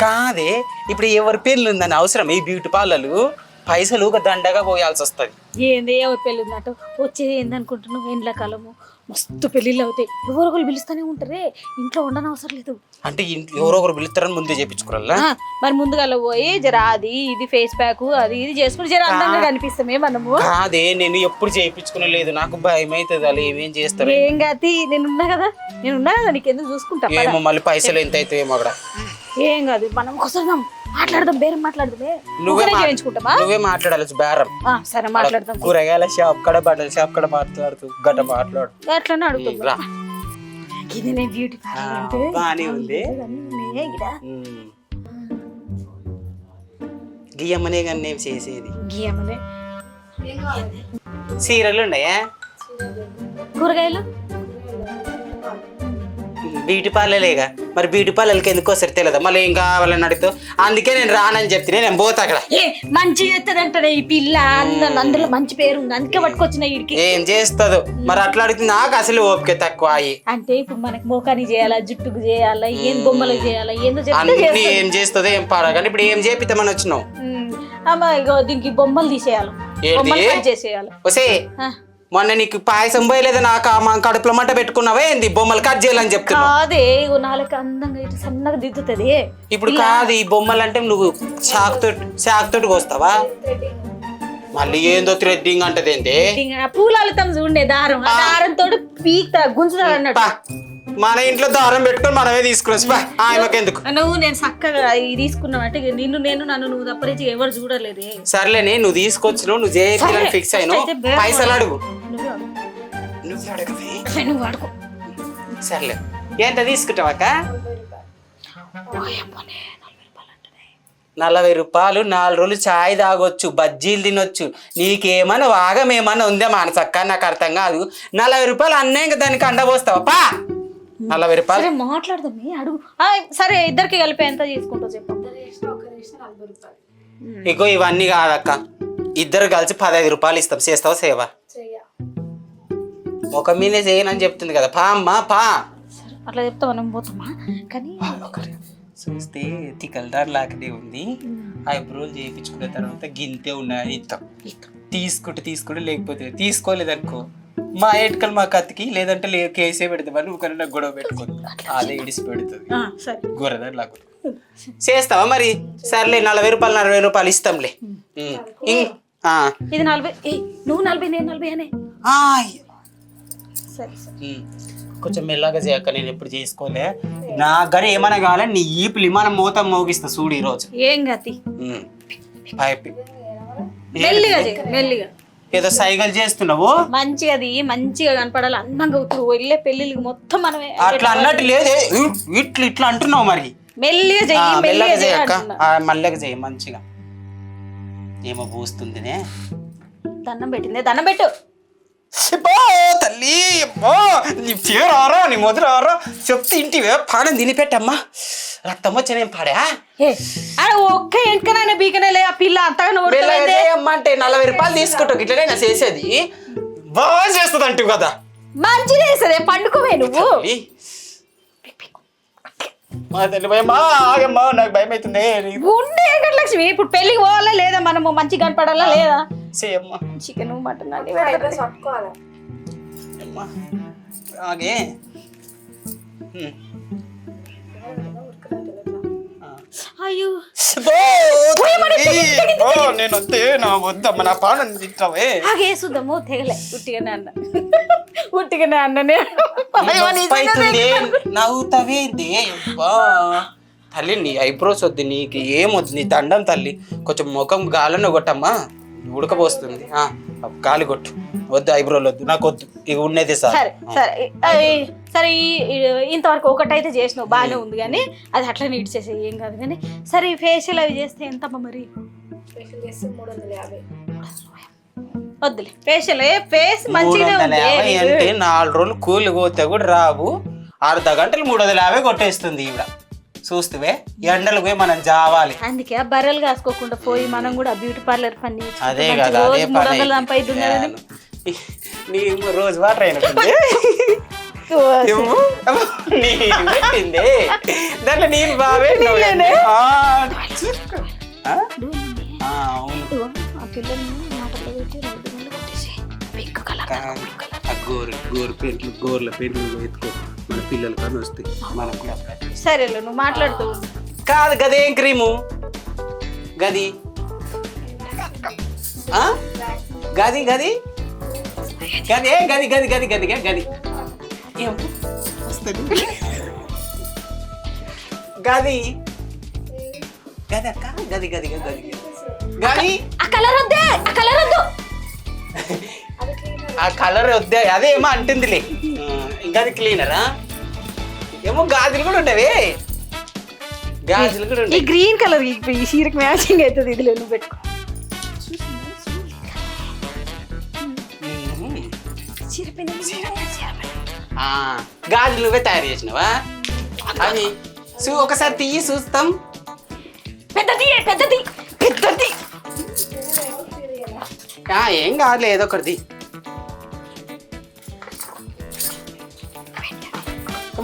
కాదే ఇప్పుడు ఎవరి పెళ్ళి ఉందని అవసరం ఈ బ్యూటీ పార్లర్లు పైసలు ఒక దండగా పోయాల్సి వస్తుంది ఏంది ఎవరు పెళ్ళి ఉందట వచ్చేది ఏందనుకుంటున్నావు? ఎండ్లకాలము మస్తు పెళ్ళిళ్ళు అవుతాయి. ఎవరొకరు పిలుస్తూనే ఉంటారే. ఇంట్లో ఉండని అవసరం లేదు. అంటే ఇంట్లో ఎవరో ఒకరు పిలుస్తారని ముందే చెప్పించుకోవాలా? ఆ, మరి ముందుగా పోయి జర అది ఇది ఫేస్ ప్యాక్ అది ఇది చేసుకుని జర అందంగా కనిపిస్తామే మనము. కాదే నేను ఎప్పుడు చేయించుకునే లేదు. నాకు భయం అవుతుంది అలా ఏమేం చేస్తారు ఏం కాదు నేను ఉన్నా కదా. నేను ఉన్నా కదా నీకు ఎందుకు చూసుకుంటా. ఏమో మళ్ళీ పైసలు ఎంత అవుతాయేమో అక్కడ ఏం కాదు మనం కోసం మాట్లాడదాం బేరం మాట్లాడదామే నువ్వే చేయించుకుంటామా నువ్వే మాట్లాడాలి బేరం. సరే మాట్లాడదాం. కూరగాయల షాప్ కడ బట్టల షాప్ కడ మాట్లాడుతూ గట్ట మాట్లాడు. రా. ఇది నేను బ్యూటీ పార్లర్ బానే ఉంది. గియ్యమ్మనే కానీ నేను చేసేది. గీయమనే సీరలు ఉన్నాయా? కూరగాయలు? బ్యూటీ పార్లర్లేగా మరి బ్యూటీ పార్లర్కి ఎందుకు వస్తారు తెలియదా? మళ్ళీ ఏం కావాలని అడుగుతావు అందుకే నేను రానని చెప్తే నేను పోతా అక్కడ. ఏ మంచి చేస్తుందంటే ఈ పిల్ల అన్న అందులో మంచి పేరు ఉంది అందుకే పట్టుకొచ్చిన వీడికి ఏం చేస్తుందో? మరి అట్లా అడిగితే నాకు అసలు ఓపిక తక్కువ అయ్యి. అంటే ఇప్పుడు మనకి మోకానికి చేయాలా జుట్టుకు చేయాలా ఏం బొమ్మలకు చేయాలా ఏందో చెప్తే అన్ని చేస్తా. ఏం చేస్తుందో ఏం పాడా కానీ ఇప్పుడు ఏం చేపిద్దామని వచ్చినావు? ఉమ్, అమ్మ ఇగో దీనికి బొమ్మలు తీసేయాలి. ఏంటి? బొమ్మలు కట్ చేసేయాలి. వసే ఆ, మొన్న నీకు పాయసం పోయలేదా నాకు ఆ మా కడుపులో మంట పెట్టుకున్నావా ఏంది? బొమ్మలు కట్ చేయాలని చెప్తున్నావు. కాదే ఇగో అందంగా ఇటు సన్నగా దిద్దుతుంది. ఇప్పుడు కాదు ఈ బొమ్మలు అంటే నువ్వు చాక్ తోటి చాక్ తోటి కోస్తావా? మళ్ళీ ఏందో థ్రెడ్డింగ్ అంటది ఏంటి ఇంకా పూలు అల్లుతాం చూడండి దారం. ఆ దారం తోటి పీక్తా గుంజుతాడు అన్నట్టు. మన ఇంట్లో దారం పెట్టుకొని మనమే తీసుకుని ఆయనకి ఎందుకు? నువ్వు నేను చక్కగా ఇది తీసుకున్నావు అంటే నిన్ను నేను నన్ను నువ్వు తప్పరించి ఎవరు చూడలేదే. సర్లేనే నువ్వు తీసుకొచ్చినావు నువ్వు సరే, ఫిక్స్ అయినావు. పైసలు అడుగు. నువ్వే అడగవే. వాడుకో సర్లే. ఎంత తీసుకుంటావాక నలభై రూపాయలు నాలుగు రోజులు చాయ్ తాగొచ్చు బజ్జీలు తినొచ్చు. నీకేమన్నా వాగమేమన్నా ఉందే మానసక్క? నాకు అర్థం కాదు. నలభై రూపాయలు అన్నే ఇంకా దానికి అండబోస్తావా పా! నలభై రూపాయలు. సరే మాట్లాడదాం అడుగు. సరే ఇద్దరికి కలిపి ఎంత తీసుకుంటావు చెప్పు. ఇగో ఇవన్నీ కాదక్క. ఇద్దరు కలిసి పదహైదు రూపాయలు ఇస్తాం. చేస్తావా సేవ ఒక మీదే చేయనని చెప్తుంది కదా. పా అమ్మా పా. అట్లా చెప్తా మనం పోతామా కానీ చూస్తే తికల్దార్ లాగానే ఉంది. ఐబ్రోలు చేయించుకున్న తర్వాత గింతే ఉన్నాయి. ఇస్తాం తీసుకుంటే తీసుకుంటే లేకపోతే తీసుకోలేదనుకో. మా ఎటుకలు మా కత్తికి లేదంటే లే కేసే పెడతామని ఒకరి నాకు గొడవ పెట్టుకుంది అదే ఇడిసి పెడుతుంది. గొర్రెదారు లాగా చేస్తావా మరి? సర్లే నలభై రూపాయలు నలభై రూపాయలు ఇస్తాంలే. ఇది నలభై. నువ్వు నలభై నేను నలభై అనే. కొంచెం మెల్లగా చేయక నేను ఎప్పుడు చేసుకోలే. నా గడి ఏమైనా కావాలని నీ ఈపులు మనం మూత మోగిస్తా చూడు ఈరోజు. ఏం గతి? ఉమ్. పైపు. మెల్లిగా చేయి మెల్లిగా. ఏదో సైగలు చేస్తున్నావు? మంచిగా అది మంచిగా కనపడాలి. అందంగా ఇప్పుడు వెళ్ళే పెళ్ళిళ్ళకి మొత్తం మనమే అట్లా అన్నట్టు లేదే. ఇట్లా ఇట్లా అంటున్నావు మరి. మెల్లిగా చెయ్యి మెల్లగా చెయ్యి చేయక్క మెల్లగా చేయి మంచిగా. ఏమో పూస్తుందినే దండం పెట్టిందే దండం పెట్టు. తల్లి అబ్బో, నీ పేరు ఆరో నీ మొదలు ఆరో. చెప్తే ఇంటివే పానం తిని పెట్టమ్మా రక్తం వచ్చి నేను పాడా? ఏ ఆడ ఒక్క ఎంటకనైనా బీకనేలే ఆ పిల్ల అంతగా నోడుతుంది చేయమ్మా అంటే నలభై రూపాయలు తీసుకుంటావు ఇట్లనే నా చేసేది. బాగా చేస్తుంది అంటూ కదా. మంచిగా వేసదే పండుకోవే నువ్వు. తల్లి. మా తల్లి భయమా? ఆగమ్మా నాకు భయం అవుతుంది ఉండే లక్ష్మి ఇప్పుడు పెళ్ళికి పోవాలా లేదా మనము? మంచిగా కనపడాలా లేదా? చేయమ్మా చికెన్ మటన్ అన్ని అమ్మా ఆగే హ్మ్. ఆ. అయ్యో ఓ, తల్లి. ఓ, నేను వద్దే నా వద్దమ్మ నా పానం తింటావే ఆగే చూద్దాము తెగలే ఉట్టిగానే అన్న ఉట్టిగానే అన్ననే అయ్యో, నొప్పి నిజంగానే అవుతుంది. నవ్వుతావేంది అబ్బా. తల్లి నీ ఐబ్రోస్ వద్దు నీకు ఏమొద్దు నీ దండం తల్లి కొంచెం ముఖం గాలను కొట్టమ్మా ఉడకపోస్తుంది. ఆ, గాలి కొట్టు. వద్దు ఐబ్రోలు వద్దు. నాకు వద్దు. ఇక ఉన్నది సార్. సరే సరే. సరే ఇంతవరకు ఒకటైతే చేసినావు. బాగానే ఉంది కానీ అది అట్లనే ఇడిచేసే ఏం కాదు కానీ. సరే ఈ ఫేషియల్ అవి చేస్తే ఎంతమ్మా మరి? వద్దులే. ఫేషియల్ ఫేస్ మూడు నీకు. అంటే నాలుగు రోజులు కూలి పోతే కూడా రావు. అర్ధ గంటలు మూడు వందల యాభై కొట్టేస్తుంది ఈవిడ. చూస్తువే ఎండలు పోయి మనం జావాలి. అందుకే ఆ బర్రెలు కాసుకోకుండా పోయి మనం కూడా బ్యూటీ పార్లర్ పని అదే కదా అదే పని. నీ రోజు వాటర్ అయినట్టుంది. పెట్టిందే. దాంట్లో నీళ్ళు బాగా? ఆ, చూసుకో. ఆ? ఆ, అవును. ఇదిగో, ఆ పిల్లల్ని మాటల్లో పెట్టి రోడ్డు మీద కొట్టేసి పింక్ కలర్. కాదు. ఆ గోరు గోరు గోర్ల పెంట్లు ఎత్తుకో. మన పిల్లలు కానీ వస్తాయి మనకు కూడా. సరేలే నువ్వు మాట్లాడుతూ ఉండు. కాదు గదేం క్రీము? గది? ఆ? గది గది? గది ఏ గది గది గది గది గది గది. ఏం? వస్తాడు. గది? గది అక్క? గది గది గది గది. గది? ఆ కలర్ వద్దే ఆ కలర్ వద్దు. ఆ కలర్ వద్దే అదే ఏమో అంటుందిలే. ఆ, అది క్లీనరా? ఏమో గాజులు కూడా ఉండవే. గాజులు కూడా ఈ ఉండవు గ్రీన్ కలర్ ఈ చీరకు మ్యాచింగ్ అవుతుంది ఇది నువ్వు పెట్టుకో. చీర ఆ, గాజులు నువ్వే తయారు చేసినావా? అవి చూ ఒకసారి తీయి చూస్తాం. పెద్దది పెద్దది పెద్దది. ఆ, ఏం కాదులే ఏదో ఒకటి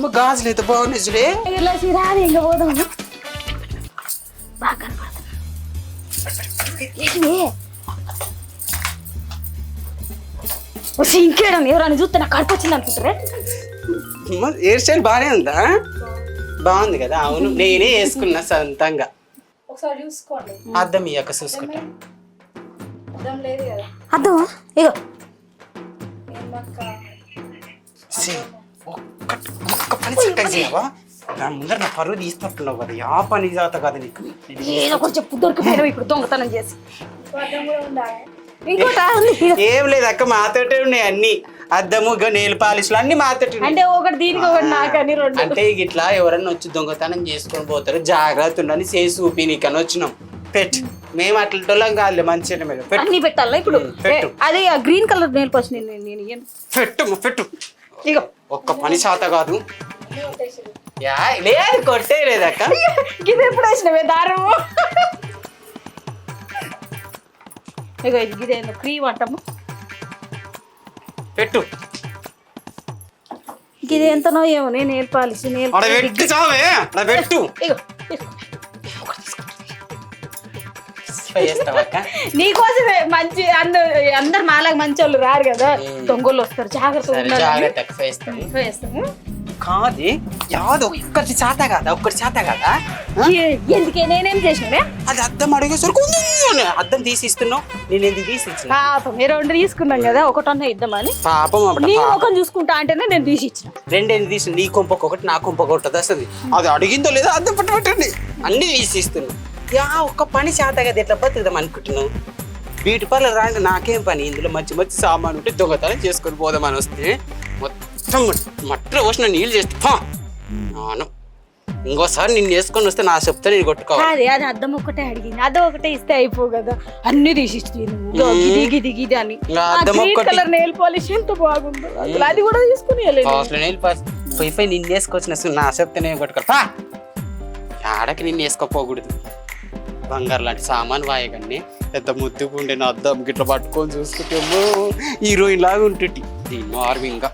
అమ్మ గాజులు అయితే బాగున్నాయి చూడే. ఇలా చిరాది ఇంకా పోదాం. బాగా కనపడుతుంది ఏంటి? వచ్చి ఇంకేడం ఎవరైనా చూస్తే నాకు కడుపు వచ్చింది అనుకుంటారే హెయిర్ స్టైల్ బాగానే ఉందా? బాగుంది కదా అవును. నేనే వేసుకున్నా సొంతంగా. ఒకసారి చూసుకోండి. అద్దం ఈ యొక్క చూసుకుంటా. అర్థం లేదు కదా. అర్థం ఇగో. ఒక్కటి ఒక్క పని చక్కగా చేయవా నా ముందర నా పరువు తీస్తున్నట్టున్నావు కదా ఆ పని చేత కదా నీకు. ఏదో కొంచెం దొరికిపోయినావు ఇప్పుడు దొంగతనం చేసి. ఇంకోట. ఏం లేదు అక్క మాతోటే ఉన్నాయి అన్ని. అద్దము నెయిల్ పాలిష్లు అన్ని మాతోటి. అంటే ఒకటి దీనికి ఒకటి నాకని రెండు. అంటే ఇట్లా ఎవరన్నా వచ్చి దొంగతనం చేసుకొని పోతారు జాగ్రత్త ఉండని చేసి చూపి నీకని వచ్చినాం. పెట్టు. మేము అట్లటోళ్ళం కాదులే మంచిగా మీద పెట్టు. అన్ని పెట్టాలా ఇప్పుడు? అదే గ్రీన్ కలర్ నేల్ నేను. పెట్టు పెట్టు. ఇగో. ఒక్క పని చేత కాదు. లేదు కొట్టే లేదక్క ఇది ఎప్పుడు వేసినవే దారం ఇగో ఇది ఇదేందో క్రీమ్ అంటాము. పెట్టు. ఇది ఎంతనో ఏమో నేను అక్కడ పెట్టు. ఇగో. తీసుకో. చేస్తావా అక్క? నీకోసమే మంచి అందరు అందరు మాలాగా మంచి వాళ్ళు రారు కదా. దొంగలు వస్తారు జాగ్రత్త కాదు యాదు ఒక్కటి చేత కాదా ఒక్కటి చేత కాదా? ఎందుకే? నేనేం చేసినవే అది అద్దం అడిగేసరికి అద్దం తీసి ఇస్తున్నావు. నేను ఎందుకు తీసి ఇచ్చిన? పాపం మీరు రెండు తీసుకున్నాం కదా ఒకటన్నా ఇద్దామని. పాపం నీ ముఖం చూసుకుంటా అంటేనే నేను తీసి ఇచ్చిన. రెండేది తీసి నీ కొంపకు ఒకటి నా కొంపకు ఒకటి వస్తుంది అది అడిగిందో లేదో అద్దం పట్టు పట్టండి అన్ని తీసి ఇస్తున్నావు యా ఒక్క పని చేత కదా ఎట్లా బతుకుదాం అనుకుంటున్నావు? బ్యూటీ పార్లర్ రాండి నాకేం పని? ఇందులో మంచి మంచి సామాన్ ఉంటే దొంగతనం చేసుకొని పోదామని వస్తే మొత్తం మట్టిలో పోసిన నీళ్ళు చేస్తే. నాను. ఇంకోసారి నిన్ను వేసుకొని వస్తే నా చెప్తే నేను కొట్టుకోవాలి. అదే అద్దం ఒకటే అడిగింది. అద్దం ఒకటే ఇస్తే అయిపో కదా. అన్ని గిది గిది గిది అని. కలర్ నెయిల్ పాలిష్ ఎంత బాగుందో. అది కూడా తీసుకుని అసలు నేను. పాస్ పోయి పోయి నిన్ను వేసుకొచ్చిన నా చెప్తే నేను కొట్టుకోవాలి. ఆడకి నిన్ను వేసుకోపోకూడదు. బంగారు లాంటి సామాన్ వాయగాన్ని ఎంత ముద్దుగుండే నా అద్దం గిట్ల పట్టుకొని చూసుకుంటేమో హీరోయిన్ లాగా ఉంటుంది దీన్ని ఆర్మింగా